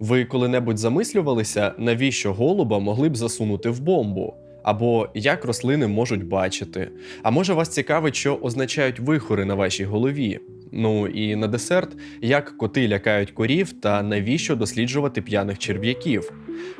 Ви коли-небудь замислювалися, навіщо голуба могли б засунути в бомбу? Або як рослини можуть бачити? А може вас цікавить, що означають вихори на вашій голові? Ну і на десерт, як коти лякають корів та навіщо досліджувати п'яних черв'яків?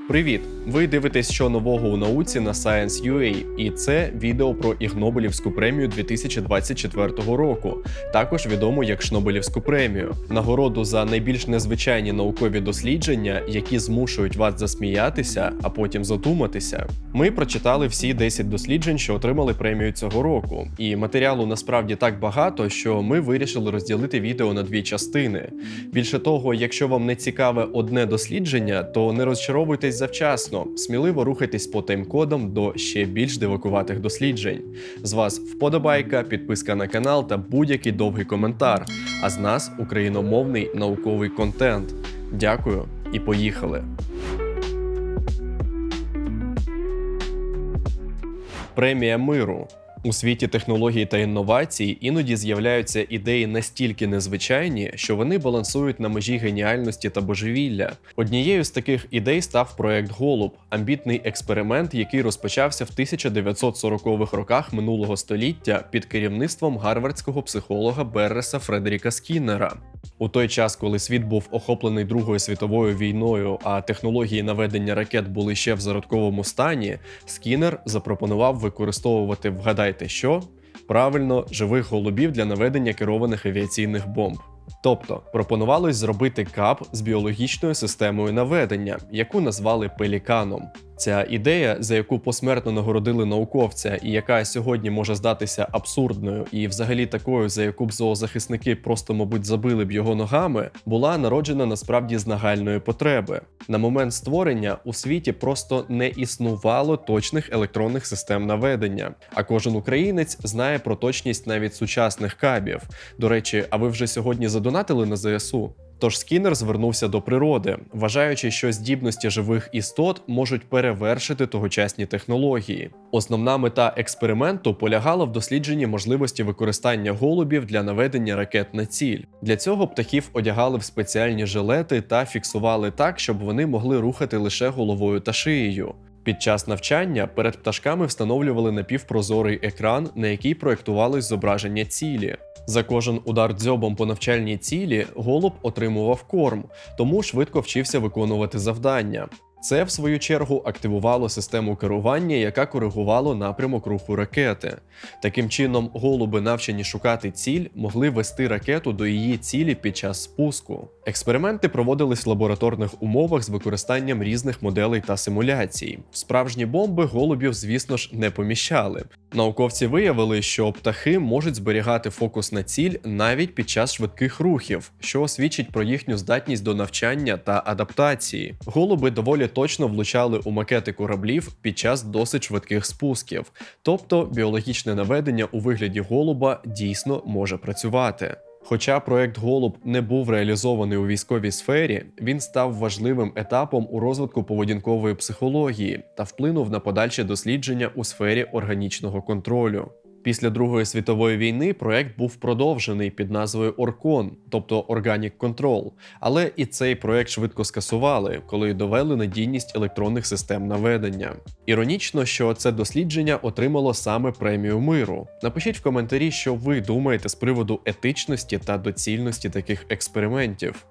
Привіт! Ви дивитесь, що нового у науці на Science.ua, і це відео про Ігнобелівську премію 2024 року, також відому як Шнобелівську премію, нагороду за найбільш незвичайні наукові дослідження, які змушують вас засміятися, а потім задуматися. Ми прочитали всі 10 досліджень, що отримали премію цього року, і матеріалу насправді так багато, що ми вирішили розділити відео на дві частини. Більше того, якщо вам не цікаве одне дослідження, то не розчаровуйтесь завчасно, сміливо рухайтесь по тайм-кодам до ще більш дивакуватих досліджень. З вас вподобайка, підписка на канал та будь-який довгий коментар. А з нас україномовний науковий контент. Дякую і поїхали! Премія миру. У світі технологій та інновацій іноді з'являються ідеї настільки незвичайні, що вони балансують на межі геніальності та божевілля. Однією з таких ідей став проект Голуб, амбітний експеримент, який розпочався в 1940-х роках минулого століття під керівництвом гарвардського психолога Берреса Фредеріка Скіннера. У той час, коли світ був охоплений Другою світовою війною, а технології наведення ракет були ще в зародковому стані, Скіннер запропонував використовувати вгадайте що правильно живих голубів для наведення керованих авіаційних бомб. Тобто пропонувалось зробити кап з біологічною системою наведення, яку назвали пеліканом. Ця ідея, за яку посмертно нагородили науковця, і яка сьогодні може здатися абсурдною, і взагалі такою, за яку б зоозахисники просто, мабуть, забили б його ногами, була народжена насправді з нагальної потреби. На момент створення у світі просто не існувало точних електронних систем наведення. А кожен українець знає про точність навіть сучасних кабів. До речі, а ви вже сьогодні задонатили на ЗСУ? Тож Скіннер звернувся до природи, вважаючи, що здібності живих істот можуть перевершити тогочасні технології. Основна мета експерименту полягала в дослідженні можливості використання голубів для наведення ракет на ціль. Для цього птахів одягали в спеціальні жилети та фіксували так, щоб вони могли рухати лише головою та шиєю. Під час навчання перед пташками встановлювали напівпрозорий екран, на який проєктувалось зображення цілі. За кожен удар дзьобом по навчальній цілі голуб отримував корм, тому швидко вчився виконувати завдання. Це, в свою чергу, активувало систему керування, яка коригувала напрямок руху ракети. Таким чином, голуби, навчені шукати ціль, могли вести ракету до її цілі під час спуску. Експерименти проводились в лабораторних умовах з використанням різних моделей та симуляцій. В справжні бомби голубів, звісно ж, не поміщали. Науковці виявили, що птахи можуть зберігати фокус на ціль навіть під час швидких рухів, що свідчить про їхню здатність до навчання та адаптації. Голуби доволі точно влучали у макети кораблів під час досить швидких спусків, тобто біологічне наведення у вигляді голуба дійсно може працювати. Хоча проект Голуб не був реалізований у військовій сфері, він став важливим етапом у розвитку поведінкової психології та вплинув на подальші дослідження у сфері органічного контролю. Після Другої світової війни проект був продовжений під назвою Оркон, тобто Organic Control, але і цей проект швидко скасували, коли довели надійність електронних систем наведення. Іронічно, що це дослідження отримало саме премію миру. Напишіть в коментарі, що ви думаєте з приводу етичності та доцільності таких експериментів.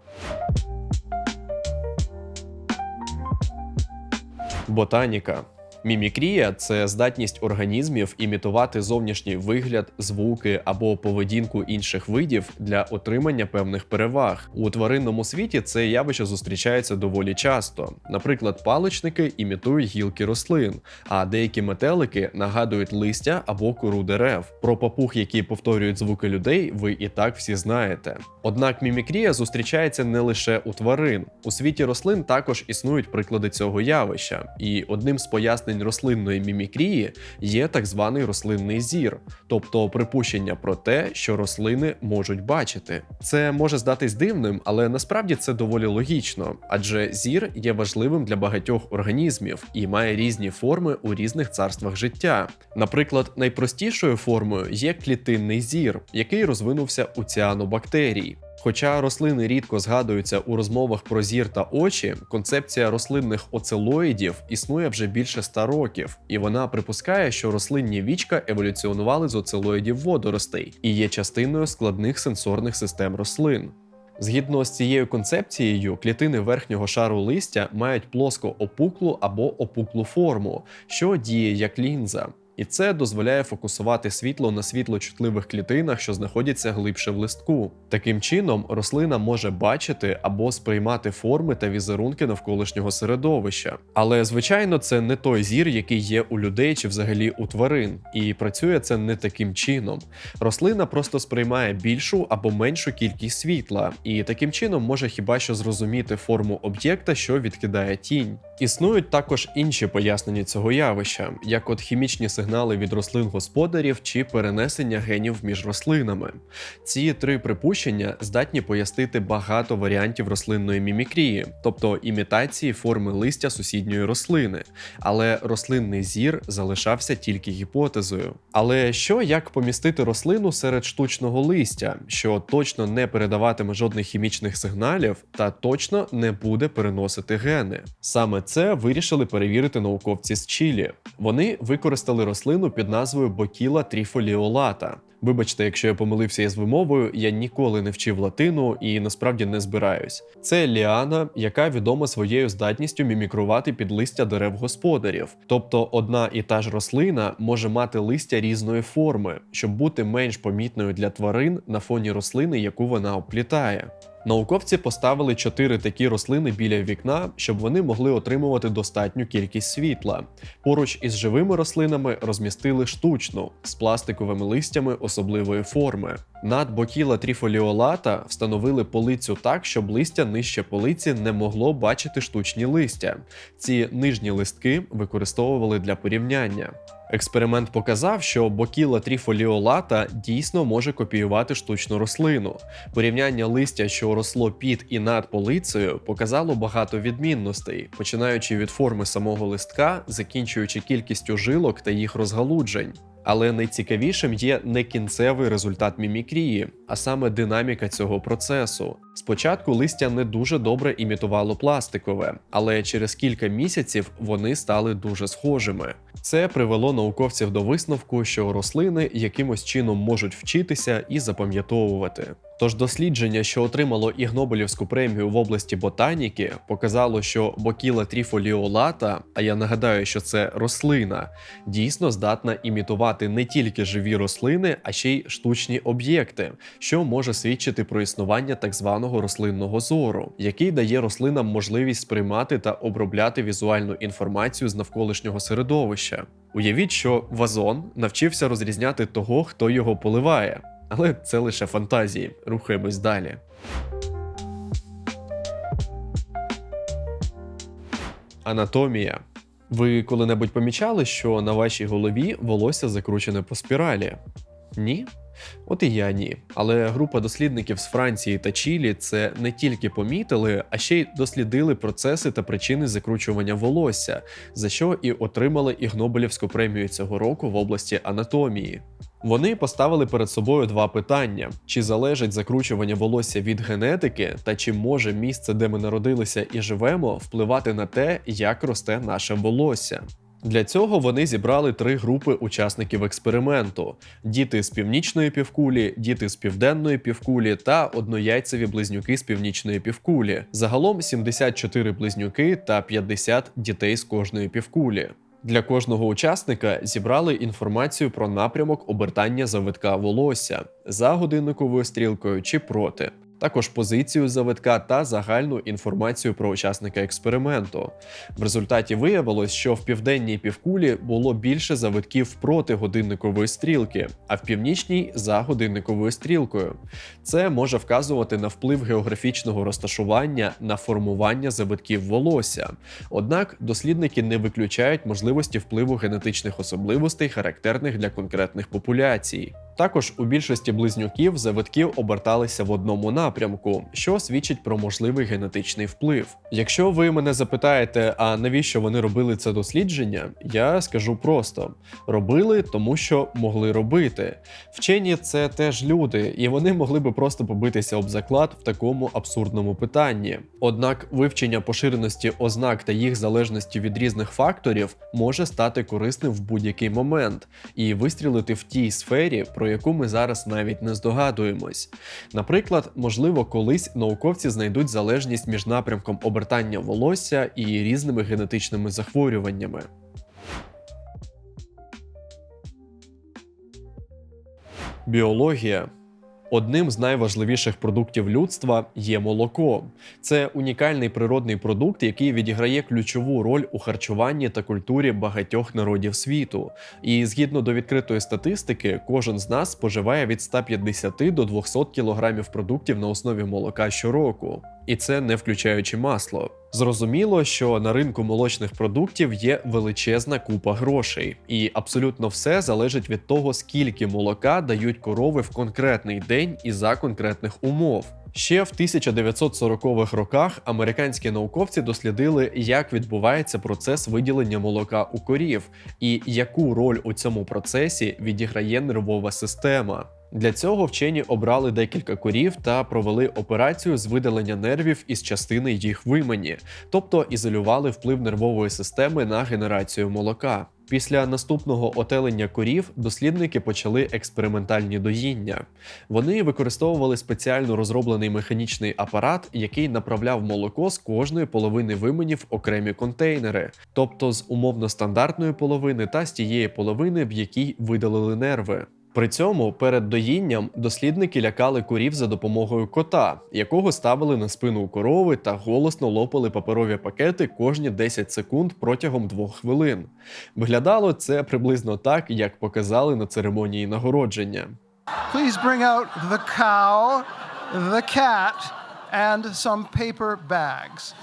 Ботаніка. Мімікрія це здатність організмів імітувати зовнішній вигляд, звуки або поведінку інших видів для отримання певних переваг. У тваринному світі це явище зустрічається доволі часто. Наприклад, паличники імітують гілки рослин, а деякі метелики нагадують листя або кору дерев. Про папуг, які повторюють звуки людей, ви і так всі знаєте. Однак мімікрія зустрічається не лише у тварин. У світі рослин також існують приклади цього явища, і одним з пояснень рослинної мімікрії є так званий рослинний зір, тобто припущення про те, що рослини можуть бачити. Це може здатись дивним, але насправді це доволі логічно, адже зір є важливим для багатьох організмів і має різні форми у різних царствах життя. Наприклад, найпростішою формою є клітинний зір, який розвинувся у ціанобактерій. Хоча рослини рідко згадуються у розмовах про зір та очі, концепція рослинних оцелоїдів існує вже більше ста років, і вона припускає, що рослинні вічка еволюціонували з оцелоїдів водоростей і є частиною складних сенсорних систем рослин. Згідно з цією концепцією, клітини верхнього шару листя мають плоско опуклу або опуклу форму, що діє як лінза. І це дозволяє фокусувати світло на світлочутливих клітинах, що знаходяться глибше в листку. Таким чином, рослина може бачити або сприймати форми та візерунки навколишнього середовища. Але звичайно, це не той зір, який є у людей чи взагалі у тварин, і працює це не таким чином. Рослина просто сприймає більшу або меншу кількість світла, і таким чином може хіба що зрозуміти форму об'єкта, що відкидає тінь. Існують також інші пояснення цього явища, як от хімічні сигнали від рослин господарів чи перенесення генів між рослинами. Ці три припущення здатні пояснити багато варіантів рослинної мімікрії, тобто імітації форми листя сусідньої рослини, але рослинний зір залишався тільки гіпотезою. Але що як помістити рослину серед штучного листя, що точно не передаватиме жодних хімічних сигналів та точно не буде переносити гени? Саме це вирішили перевірити науковці з Чилі. Вони використали рослину під назвою Бокіла тріфоліолата. Вибачте, якщо я помилився із вимовою, я ніколи не вчив латину і насправді не збираюсь. Це ліана, яка відома своєю здатністю мімікрувати під листя дерев господарів. Тобто одна і та ж рослина може мати листя різної форми, щоб бути менш помітною для тварин на фоні рослини, яку вона оплітає. Науковці поставили чотири такі рослини біля вікна, щоб вони могли отримувати достатню кількість світла. Поруч із живими рослинами розмістили штучну з пластиковими листями особливої форми. Над бокіла тріфоліолата встановили полицю так, щоб листя нижче полиці не могло бачити штучні листя. Ці нижні листки використовували для порівняння. Експеримент показав, що бокіла тріфоліолата дійсно може копіювати штучну рослину. Порівняння листя, що росло під і над полицею, показало багато відмінностей, починаючи від форми самого листка, закінчуючи кількістю жилок та їх розгалуджень. Але найцікавішим є не кінцевий результат мімікрії, а саме динаміка цього процесу. Спочатку листя не дуже добре імітувало пластикове, але через кілька місяців вони стали дуже схожими. Це привело науковців до висновку, що рослини якимось чином можуть вчитися і запам'ятовувати. Тож дослідження, що отримало Ігнобелівську премію в області ботаніки, показало, що бокіла тріфоліолата, а я нагадаю, що це рослина, дійсно здатна імітувати не тільки живі рослини, а ще й штучні об'єкти, що може свідчити про існування так званого рослинного зору, який дає рослинам можливість сприймати та обробляти візуальну інформацію з навколишнього середовища. Уявіть, що вазон навчився розрізняти того, хто його поливає. Але це лише фантазії. Рухаємось далі. Анатомія. Ви коли-небудь помічали, що на вашій голові волосся закручене по спіралі? Ні? От і я ні. Але група дослідників з Франції та Чилі це не тільки помітили, а ще й дослідили процеси та причини закручування волосся, за що і отримали Ігнобелівську премію цього року в області анатомії. Вони поставили перед собою два питання: чи залежить закручування волосся від генетики, та чи може місце, де ми народилися і живемо, впливати на те, як росте наше волосся. Для цього вони зібрали три групи учасників експерименту: діти з північної півкулі, діти з південної півкулі та однояйцеві близнюки з північної півкулі. Загалом 74 близнюки та 50 дітей з кожної півкулі. Для кожного учасника зібрали інформацію про напрямок обертання завитка волосся за годинниковою стрілкою чи проти також позицію завитка та загальну інформацію про учасника експерименту. В результаті виявилось, що в південній півкулі було більше завитків проти годинникової стрілки, а в північній за годинниковою стрілкою. Це може вказувати на вплив географічного розташування на формування завитків волосся. Однак дослідники не виключають можливості впливу генетичних особливостей, характерних для конкретних популяцій. Також у більшості близнюків завитки оберталися в одному напрямку, що свідчить про можливий генетичний вплив. Якщо ви мене запитаєте, а навіщо вони робили це дослідження, я скажу просто: робили, тому що могли робити. Вчені це теж люди, і вони могли би просто побитися об заклад в такому абсурдному питанні. Однак вивчення поширеності ознак та їх залежності від різних факторів може стати корисним в будь-який момент і вистрілити в тій сфері, про яку ми зараз навіть не здогадуємось. Наприклад, можливо, колись науковці знайдуть залежність між напрямком обертання волосся і різними генетичними захворюваннями. Біологія. Одним з найважливіших продуктів людства є молоко. Це унікальний природний продукт, який відіграє ключову роль у харчуванні та культурі багатьох народів світу. І згідно до відкритої статистики, кожен з нас споживає від 150 до 200 кг продуктів на основі молока щороку. І це не включаючи масло. Зрозуміло, що на ринку молочних продуктів є величезна купа грошей, і абсолютно все залежить від того, скільки молока дають корови в конкретний день і за конкретних умов. Ще в 1940-х роках американські науковці дослідили, як відбувається процес виділення молока у корів, і яку роль у цьому процесі відіграє нервова система. Для цього вчені обрали декілька корів та провели операцію з видалення нервів із частини їх вимені, тобто ізолювали вплив нервової системи на генерацію молока. Після наступного отелення корів дослідники почали експериментальні доїння. Вони використовували спеціально розроблений механічний апарат, який направляв молоко з кожної половини вимені в окремі контейнери, тобто з умовно стандартної половини та з тієї половини, в якій видалили нерви. При цьому перед доїнням дослідники лякали курів за допомогою кота, якого ставили на спину корови та голосно лопали паперові пакети кожні 10 секунд протягом двох хвилин. Виглядало це приблизно так, як показали на церемонії нагородження. Please bring out the cow, the cat, and some paper bags.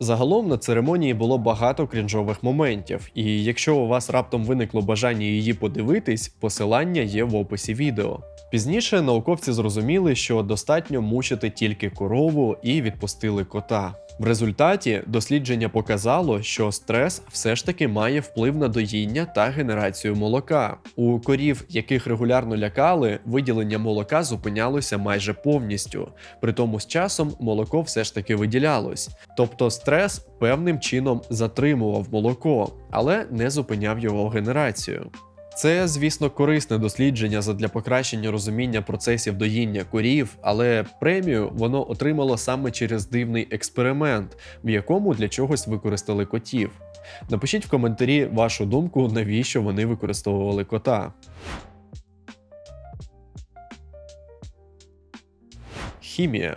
Загалом на церемонії було багато крінжових моментів, і якщо у вас раптом виникло бажання її подивитись, посилання є в описі відео. Пізніше науковці зрозуміли, що достатньо мучити тільки корову і відпустили кота. В результаті дослідження показало, що стрес все ж таки має вплив на доїння та генерацію молока. У корів, яких регулярно лякали, виділення молока зупинялося майже повністю. При тому з часом молоко все ж таки виділялось. Тобто стрес певним чином затримував молоко, але не зупиняв його генерацію. Це, звісно, корисне дослідження задля покращення розуміння процесів доїння корів, але премію воно отримало саме через дивний експеримент, в якому для чогось використали котів. Напишіть в коментарі вашу думку, навіщо вони використовували кота. Хімія.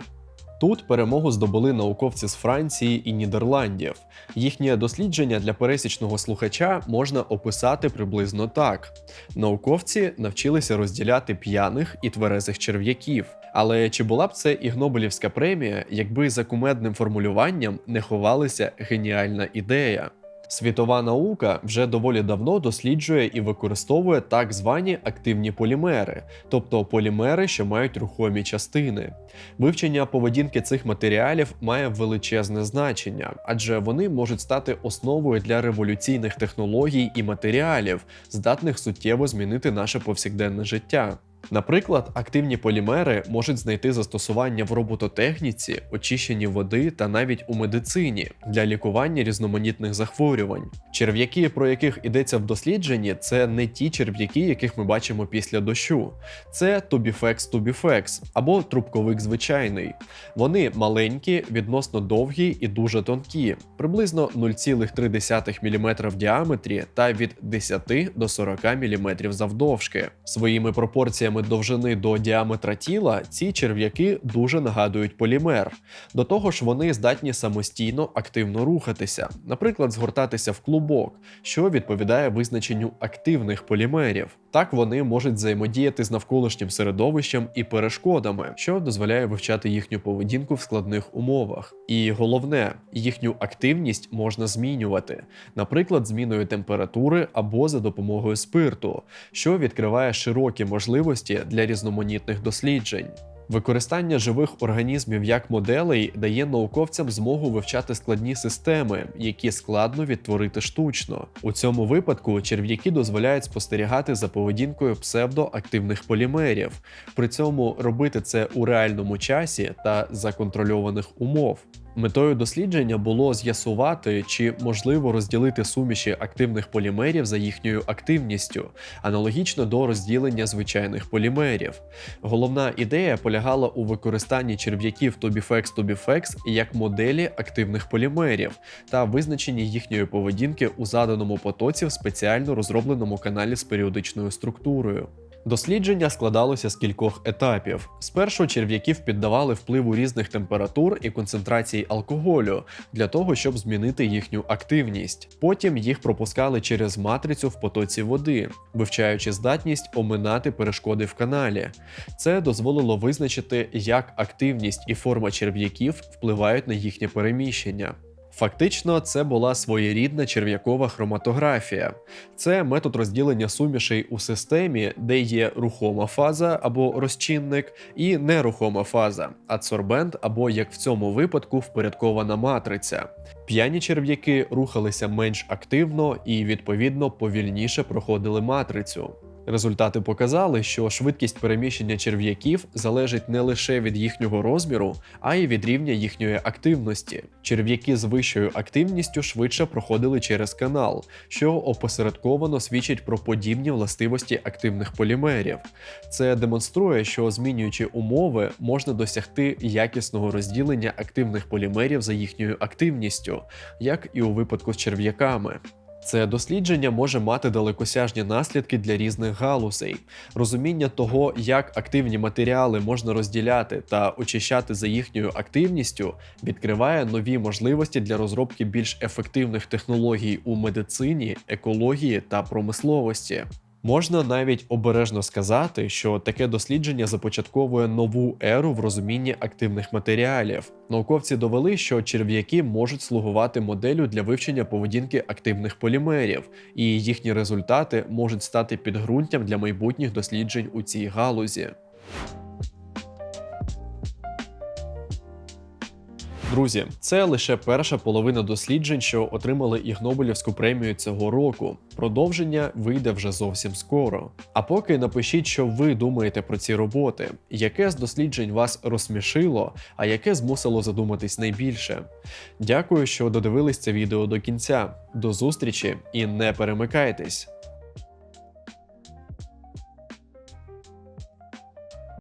Тут перемогу здобули науковці з Франції і Нідерландів. Їхнє дослідження для пересічного слухача можна описати приблизно так: науковці навчилися розділяти п'яних і тверезих черв'яків. Але чи була б це і Гнобелівська премія, якби за кумедним формулюванням не ховалася геніальна ідея? Світова наука вже доволі давно досліджує і використовує так звані активні полімери, тобто полімери, що мають рухомі частини. Вивчення поведінки цих матеріалів має величезне значення, адже вони можуть стати основою для революційних технологій і матеріалів, здатних суттєво змінити наше повсякденне життя. Наприклад, активні полімери можуть знайти застосування в робототехніці, очищенні води та навіть у медицині для лікування різноманітних захворювань. Черв'яки, про яких йдеться в дослідженні, це не ті черв'яки, яких ми бачимо після дощу. Це тубіфекс тубіфекс або трубковик звичайний. Вони маленькі, відносно довгі і дуже тонкі, приблизно 0,3 мм в діаметрі та від 10 до 40 мм завдовжки. Своїми пропорціями довжини до діаметра тіла ці черв'яки дуже нагадують полімер. До того ж, вони здатні самостійно активно рухатися, наприклад, згортатися в клубок, що відповідає визначенню активних полімерів. Так вони можуть взаємодіяти з навколишнім середовищем і перешкодами, що дозволяє вивчати їхню поведінку в складних умовах. І головне, їхню активність можна змінювати, наприклад, зміною температури або за допомогою спирту, що відкриває широкі можливості для різноманітних досліджень. Використання живих організмів як моделей дає науковцям змогу вивчати складні системи, які складно відтворити штучно. У цьому випадку черв'яки дозволяють спостерігати за поведінкою псевдоактивних полімерів, при цьому робити це у реальному часі та за контрольованих умов. Метою дослідження було з'ясувати, чи можливо розділити суміші активних полімерів за їхньою активністю, аналогічно до розділення звичайних полімерів. Головна ідея полягала у використанні черв'яків Tobifex Tobifex як моделі активних полімерів та визначенні їхньої поведінки у заданому потоці в спеціально розробленому каналі з періодичною структурою. Дослідження складалося з кількох етапів. Спершу черв'яків піддавали впливу різних температур і концентрацій алкоголю для того, щоб змінити їхню активність. Потім їх пропускали через матрицю в потоці води, вивчаючи здатність оминати перешкоди в каналі. Це дозволило визначити, як активність і форма черв'яків впливають на їхнє переміщення. Фактично, це була своєрідна черв'якова хроматографія. Це метод розділення сумішей у системі, де є рухома фаза або розчинник, і нерухома фаза, адсорбент або, як в цьому випадку, впорядкована матриця. П'яні черв'яки рухалися менш активно і, відповідно, повільніше проходили матрицю. Результати показали, що швидкість переміщення черв'яків залежить не лише від їхнього розміру, а й від рівня їхньої активності. Черв'яки з вищою активністю швидше проходили через канал, що опосередковано свідчить про подібні властивості активних полімерів. Це демонструє, що змінюючи умови, можна досягти якісного розділення активних полімерів за їхньою активністю, як і у випадку з черв'яками. Це дослідження може мати далекосяжні наслідки для різних галузей. Розуміння того, як активні матеріали можна розділяти та очищати за їхньою активністю, відкриває нові можливості для розробки більш ефективних технологій у медицині, екології та промисловості. Можна навіть обережно сказати, що таке дослідження започатковує нову еру в розумінні активних матеріалів. Науковці довели, що черв'яки можуть слугувати моделлю для вивчення поведінки активних полімерів, і їхні результати можуть стати підґрунтям для майбутніх досліджень у цій галузі. Друзі, це лише перша половина досліджень, що отримали Ігнобелівську премію цього року. Продовження вийде вже зовсім скоро. А поки напишіть, що ви думаєте про ці роботи, яке з досліджень вас розсмішило, а яке змусило задуматись найбільше. Дякую, що додивились це відео до кінця. До зустрічі і не перемикайтесь!